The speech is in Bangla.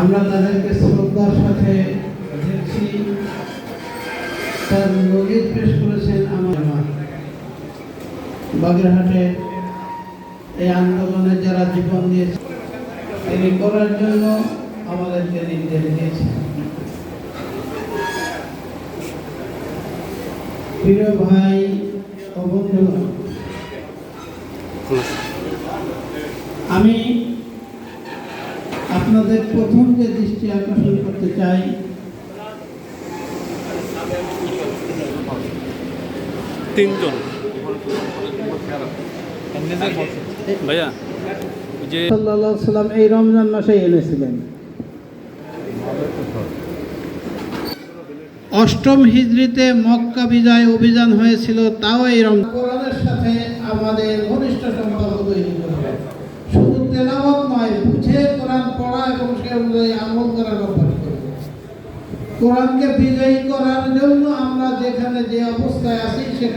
আমরা তাদেরকে শ্রদ্ধার সাথে দেখছি তার নজির পেশ করেছেন আমার মা। বাগেরহাটে এই আন্দোলনে যারা জীবন দিয়েছে, তিনি করার জন্য আমাদেরকে নির্দেশ দিয়েছেন প্রিয় ভাই ও বন্ধুগণ, আমি আপনাদের প্রথম যে দৃষ্টি আকর্ষণ করতে চাই তিনজন। ভাইয়া যে সাল্লাহ সাল্লাম এই রমজান মাসে এনেছিলেন। অষ্টম হিজড়িতে মক্কা বিজয় অভিযান হয়েছিল তাও এই রমজান কোরআনের সাথে আমাদের ঘনিষ্ঠ সম্পর্ক তৈরি করবে করার অভ্যাস কোরআনকে বিজয়ী করার জন্য আমরা যেখানে যে অবস্থায় আছি সেখানে